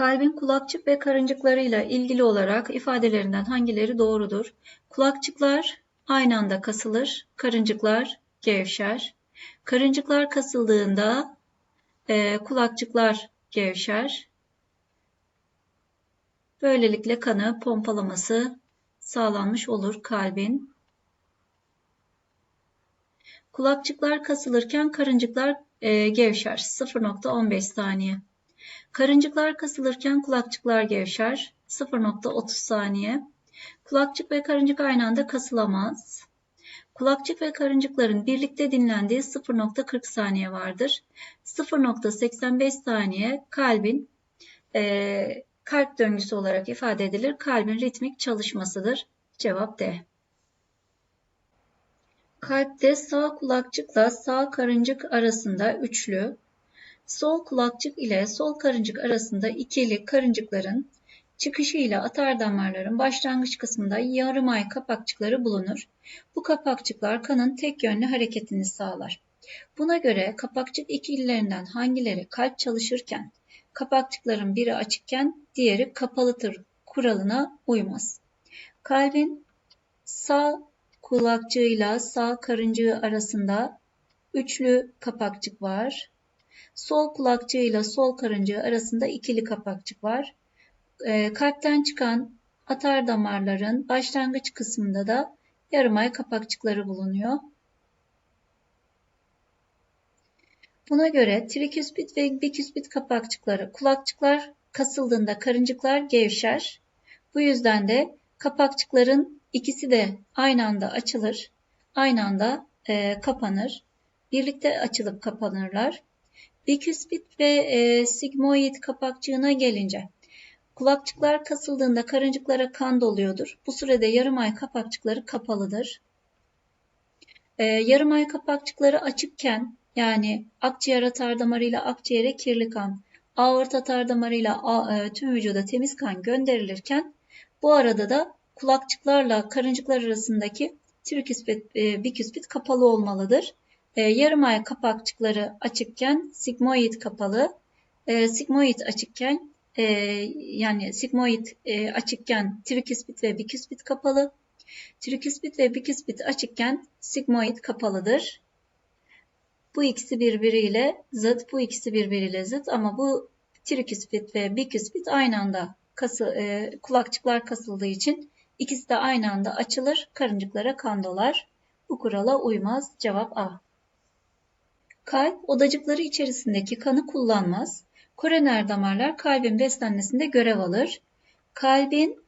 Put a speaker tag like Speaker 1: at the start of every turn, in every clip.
Speaker 1: Kalbin kulakçık ve karıncıklarıyla ilgili olarak ifadelerinden hangileri doğrudur? Kulakçıklar aynı anda kasılır, karıncıklar gevşer. Karıncıklar kasıldığında e, kulakçıklar gevşer. Böylelikle kanı pompalaması sağlanmış olur kalbin. Kulakçıklar kasılırken karıncıklar e, gevşer. 0.15 saniye. Karıncıklar kasılırken kulakçıklar gevşer. 0.30 saniye. Kulakçık ve karıncık aynı anda kasılamaz. Kulakçık ve karıncıkların birlikte dinlendiği 0.40 saniye vardır. 0.85 saniye kalbin e, kalp döngüsü olarak ifade edilir. Kalbin ritmik çalışmasıdır. Cevap D. Kalpte sağ kulakçıkla sağ karıncık arasında üçlü, sol kulakçık ile sol karıncık arasında ikili karıncıkların çıkışı ile atar damarların başlangıç kısmında yarım ay kapakçıkları bulunur. Bu kapakçıklar kanın tek yönlü hareketini sağlar. Buna göre kapakçık ikililerinden hangileri kalp çalışırken kapakçıkların biri açıkken diğeri kapalıdır kuralına uymaz. Kalbin sağ kulakçığıyla sağ karıncığı arasında üçlü kapakçık var. Sol kulakçığıyla sol karıncığı arasında ikili kapakçık var. E, kalpten çıkan atar damarların başlangıç kısmında da yarımay kapakçıkları bulunuyor. Buna göre triküspit ve biküspit kapakçıkları kulakçıklar kasıldığında karıncıklar gevşer. Bu yüzden de kapakçıkların ikisi de aynı anda açılır, aynı anda e, kapanır. Birlikte açılıp kapanırlar. Biküspit ve e, sigmoid kapakçığına gelince kulakçıklar kasıldığında karıncıklara kan doluyordur. Bu sürede yarım ay kapakçıkları kapalıdır. E, yarım ay kapakçıkları açıkken yani akciğer atar damarıyla akciğere kirli kan, aort atar damarıyla e, tüm vücuda temiz kan gönderilirken bu arada da kulakçıklarla karıncıklar arasındaki triküspit, e, biküspit kapalı olmalıdır. E, yarım ay kapakçıkları açıkken sigmoid kapalı, e, sigmoid açıkken e, yani sigmoid e, açıkken triküspit ve biküspit kapalı, triküspit ve biküspit açıkken sigmoid kapalıdır. Bu ikisi birbiriyle zıt, bu ikisi birbiriyle zıt ama bu triküspit ve biküspit aynı anda kası, e, kulakçıklar kasıldığı için ikisi de aynı anda açılır, karıncıklara kan dolar. Bu kurala uymaz. Cevap A. Kalp odacıkları içerisindeki kanı kullanmaz. Koroner damarlar kalbin beslenmesinde görev alır. Kalbin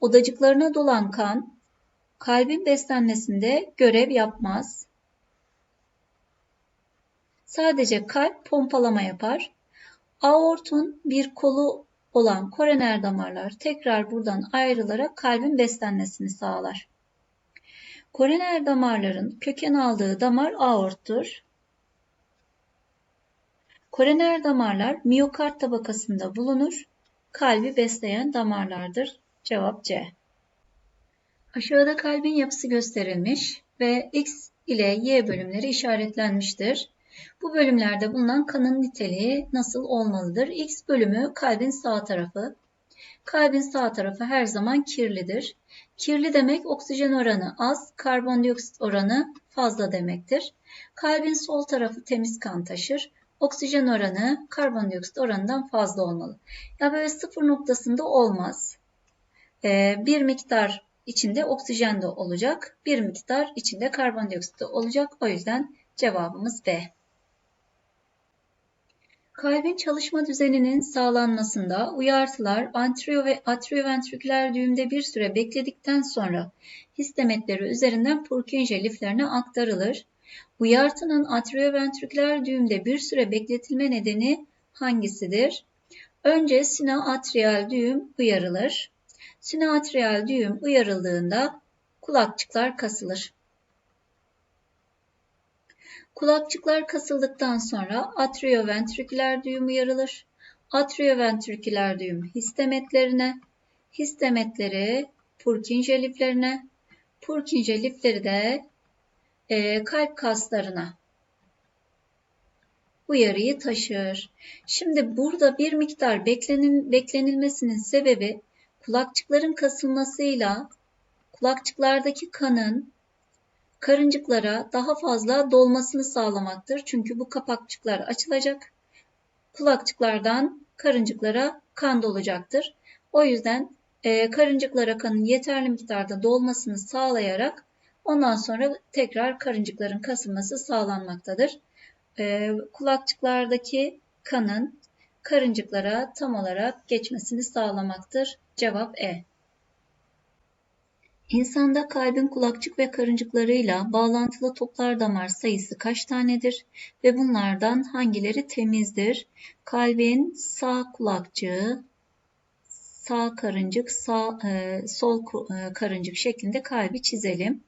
Speaker 1: odacıklarına dolan kan kalbin beslenmesinde görev yapmaz. Sadece kalp pompalama yapar. Aortun bir kolu olan koroner damarlar tekrar buradan ayrılarak kalbin beslenmesini sağlar. Koroner damarların köken aldığı damar aorttur. Koroner damarlar miyokard tabakasında bulunur. Kalbi besleyen damarlardır. Cevap C. Aşağıda kalbin yapısı gösterilmiş ve X ile Y bölümleri işaretlenmiştir. Bu bölümlerde bulunan kanın niteliği nasıl olmalıdır? X bölümü kalbin sağ tarafı. Kalbin sağ tarafı her zaman kirlidir. Kirli demek oksijen oranı az, karbondioksit oranı fazla demektir. Kalbin sol tarafı temiz kan taşır. Oksijen oranı karbondioksit oranından fazla olmalı. Ya böyle sıfır noktasında olmaz. Ee, bir miktar içinde oksijen de olacak. Bir miktar içinde karbondioksit de olacak. O yüzden cevabımız B. Kalbin çalışma düzeninin sağlanmasında uyartılar antrio ve atrioventriküler düğümde bir süre bekledikten sonra histemetleri üzerinden Purkinje liflerine aktarılır. Uyartının atrioventriküler düğümde bir süre bekletilme nedeni hangisidir? Önce sinoatrial düğüm uyarılır. Sinoatrial düğüm uyarıldığında kulakçıklar kasılır. Kulakçıklar kasıldıktan sonra atrioventriküler düğüm uyarılır. Atrioventriküler düğüm histemetlerine, histemetleri Purkinje liflerine, Purkinje lifleri de e, kalp kaslarına uyarıyı taşır. Şimdi burada bir miktar beklenin, beklenilmesinin sebebi kulakçıkların kasılmasıyla kulakçıklardaki kanın karıncıklara daha fazla dolmasını sağlamaktır. Çünkü bu kapakçıklar açılacak. Kulakçıklardan karıncıklara kan dolacaktır. O yüzden e, karıncıklara kanın yeterli miktarda dolmasını sağlayarak ondan sonra tekrar karıncıkların kasılması sağlanmaktadır. E, kulakçıklardaki kanın karıncıklara tam olarak geçmesini sağlamaktır. Cevap E. İnsanda kalbin kulakçık ve karıncıklarıyla bağlantılı toplar damar sayısı kaç tanedir ve bunlardan hangileri temizdir? Kalbin sağ kulakçığı, sağ karıncık, sağ e, sol e, karıncık şeklinde kalbi çizelim.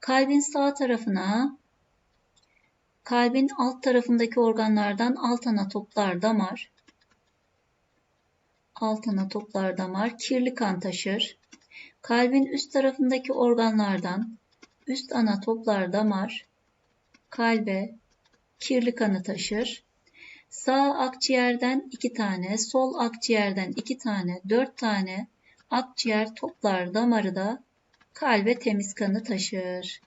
Speaker 1: Kalbin sağ tarafına kalbin alt tarafındaki organlardan alt ana toplar damar, alt ana toplar damar kirli kan taşır. Kalbin üst tarafındaki organlardan üst ana toplar damar kalbe kirli kanı taşır. Sağ akciğerden iki tane, sol akciğerden iki tane, dört tane akciğer toplar damarı da kalbe temiz kanı taşır.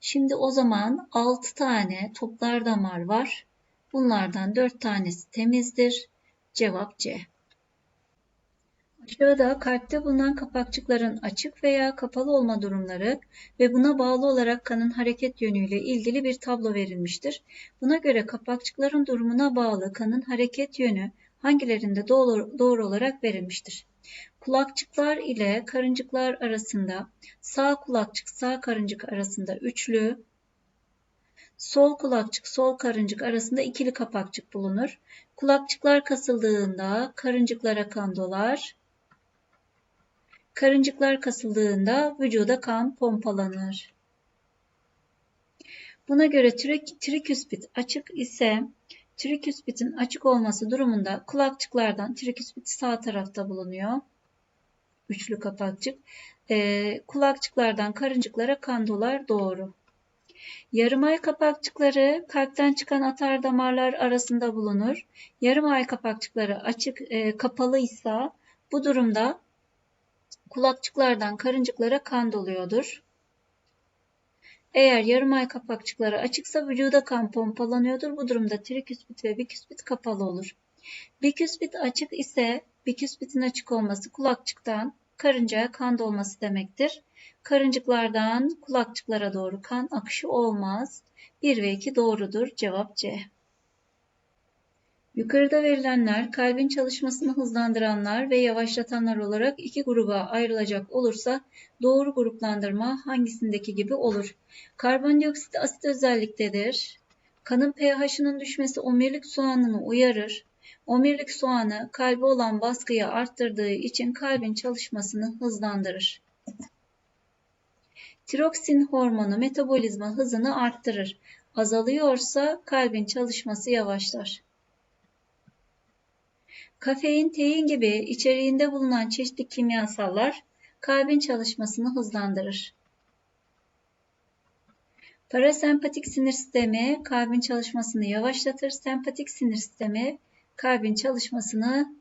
Speaker 1: Şimdi o zaman altı tane toplar damar var. Bunlardan dört tanesi temizdir. Cevap C. Aşağıda kalpte bulunan kapakçıkların açık veya kapalı olma durumları ve buna bağlı olarak kanın hareket yönüyle ilgili bir tablo verilmiştir. Buna göre kapakçıkların durumuna bağlı kanın hareket yönü hangilerinde doğru, doğru olarak verilmiştir. Kulakçıklar ile karıncıklar arasında sağ kulakçık sağ karıncık arasında üçlü, sol kulakçık sol karıncık arasında ikili kapakçık bulunur. Kulakçıklar kasıldığında karıncıklara kan dolar, Karıncıklar kasıldığında vücuda kan pompalanır. Buna göre triküspit açık ise triküspitin açık olması durumunda kulakçıklardan triküspit sağ tarafta bulunuyor. Üçlü kapakçık. E, kulakçıklardan karıncıklara kan dolar doğru. Yarımay kapakçıkları kalpten çıkan atar damarlar arasında bulunur. Yarımay kapakçıkları açık e, kapalıysa bu durumda kulakçıklardan karıncıklara kan doluyordur. Eğer yarım ay kapakçıkları açıksa vücuda kan pompalanıyordur. Bu durumda triküspit ve biküspit kapalı olur. Biküspit açık ise biküspitin açık olması kulakçıktan karıncaya kan dolması demektir. Karıncıklardan kulakçıklara doğru kan akışı olmaz. 1 ve 2 doğrudur. Cevap C. Yukarıda verilenler kalbin çalışmasını hızlandıranlar ve yavaşlatanlar olarak iki gruba ayrılacak olursa doğru gruplandırma hangisindeki gibi olur? Karbondioksit asit özelliktedir. Kanın pH'ının düşmesi omirlik soğanını uyarır. Omirlik soğanı kalbe olan baskıyı arttırdığı için kalbin çalışmasını hızlandırır. Tiroksin hormonu metabolizma hızını arttırır. Azalıyorsa kalbin çalışması yavaşlar. Kafein, tein gibi içeriğinde bulunan çeşitli kimyasallar kalbin çalışmasını hızlandırır. Parasempatik sinir sistemi kalbin çalışmasını yavaşlatır. Sempatik sinir sistemi kalbin çalışmasını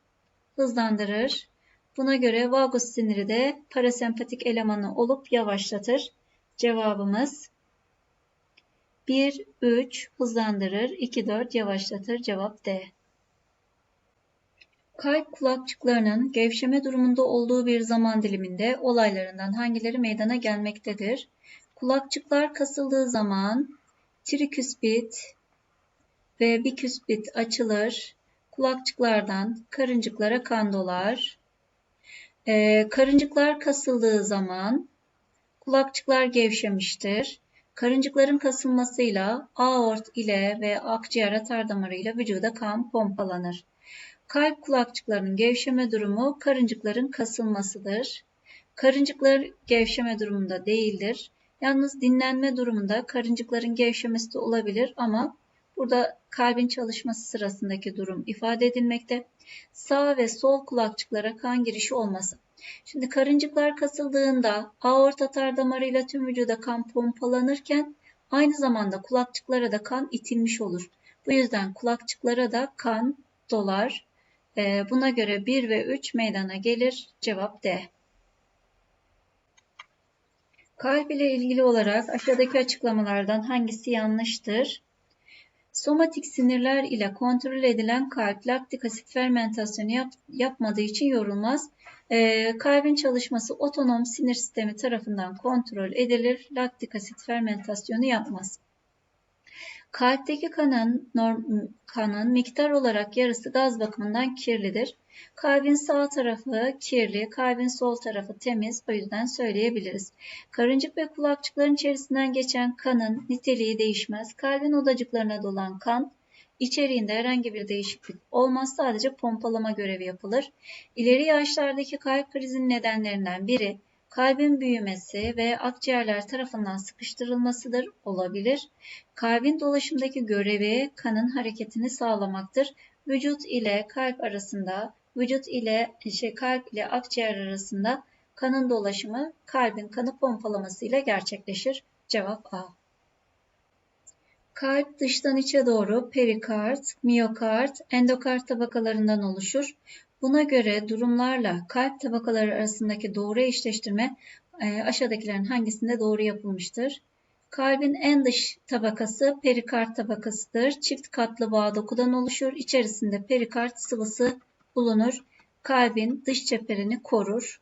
Speaker 1: hızlandırır. Buna göre vagus siniri de parasempatik elemanı olup yavaşlatır. Cevabımız 1, 3 hızlandırır, 2, 4 yavaşlatır. Cevap D. Kalp kulakçıklarının gevşeme durumunda olduğu bir zaman diliminde olaylarından hangileri meydana gelmektedir? Kulakçıklar kasıldığı zaman triküspit ve biküspit açılır. Kulakçıklardan karıncıklara kan dolar. Ee, karıncıklar kasıldığı zaman kulakçıklar gevşemiştir. Karıncıkların kasılmasıyla aort ile ve akciğer atar damarıyla vücuda kan pompalanır. Kalp kulakçıklarının gevşeme durumu karıncıkların kasılmasıdır. Karıncıklar gevşeme durumunda değildir. Yalnız dinlenme durumunda karıncıkların gevşemesi de olabilir ama burada kalbin çalışması sırasındaki durum ifade edilmekte. Sağ ve sol kulakçıklara kan girişi olması. Şimdi karıncıklar kasıldığında aort atar damarıyla tüm vücuda kan pompalanırken aynı zamanda kulakçıklara da kan itilmiş olur. Bu yüzden kulakçıklara da kan dolar. Ee, buna göre 1 ve 3 meydana gelir. Cevap D. Kalp ile ilgili olarak aşağıdaki açıklamalardan hangisi yanlıştır? Somatik sinirler ile kontrol edilen kalp laktik asit fermentasyonu yap, yapmadığı için yorulmaz. Ee, kalbin çalışması otonom sinir sistemi tarafından kontrol edilir. Laktik asit fermentasyonu yapmaz. Kalpteki kanın, norm, kanın miktar olarak yarısı gaz bakımından kirlidir. Kalbin sağ tarafı kirli, kalbin sol tarafı temiz. O yüzden söyleyebiliriz. Karıncık ve kulakçıkların içerisinden geçen kanın niteliği değişmez. Kalbin odacıklarına dolan kan içeriğinde herhangi bir değişiklik olmaz. Sadece pompalama görevi yapılır. İleri yaşlardaki kalp krizinin nedenlerinden biri kalbin büyümesi ve akciğerler tarafından sıkıştırılmasıdır olabilir. Kalbin dolaşımdaki görevi kanın hareketini sağlamaktır. Vücut ile kalp arasında, vücut ile şey, kalp ile akciğer arasında kanın dolaşımı kalbin kanı pompalaması ile gerçekleşir. Cevap A. Kalp dıştan içe doğru perikard, miyokard, endokard tabakalarından oluşur. Buna göre durumlarla kalp tabakaları arasındaki doğru eşleştirme e, aşağıdakilerin hangisinde doğru yapılmıştır? Kalbin en dış tabakası perikard tabakasıdır. Çift katlı bağ dokudan oluşur. İçerisinde perikard sıvısı bulunur. Kalbin dış çeperini korur.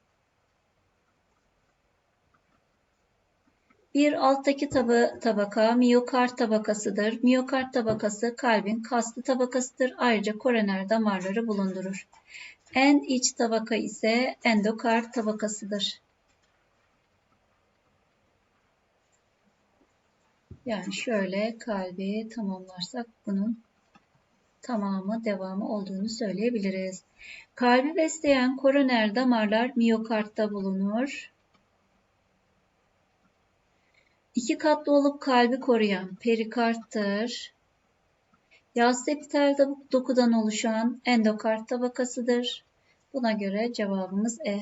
Speaker 1: Bir alttaki taba tabaka miyokard tabakasıdır. Miyokard tabakası kalbin kaslı tabakasıdır. Ayrıca koroner damarları bulundurur. En iç tabaka ise endokard tabakasıdır. Yani şöyle kalbi tamamlarsak bunun tamamı devamı olduğunu söyleyebiliriz. Kalbi besleyen koroner damarlar miyokardta bulunur. İki katlı olup kalbi koruyan perikarttır. Yağsız epitel dokudan oluşan endokard tabakasıdır. Buna göre cevabımız E.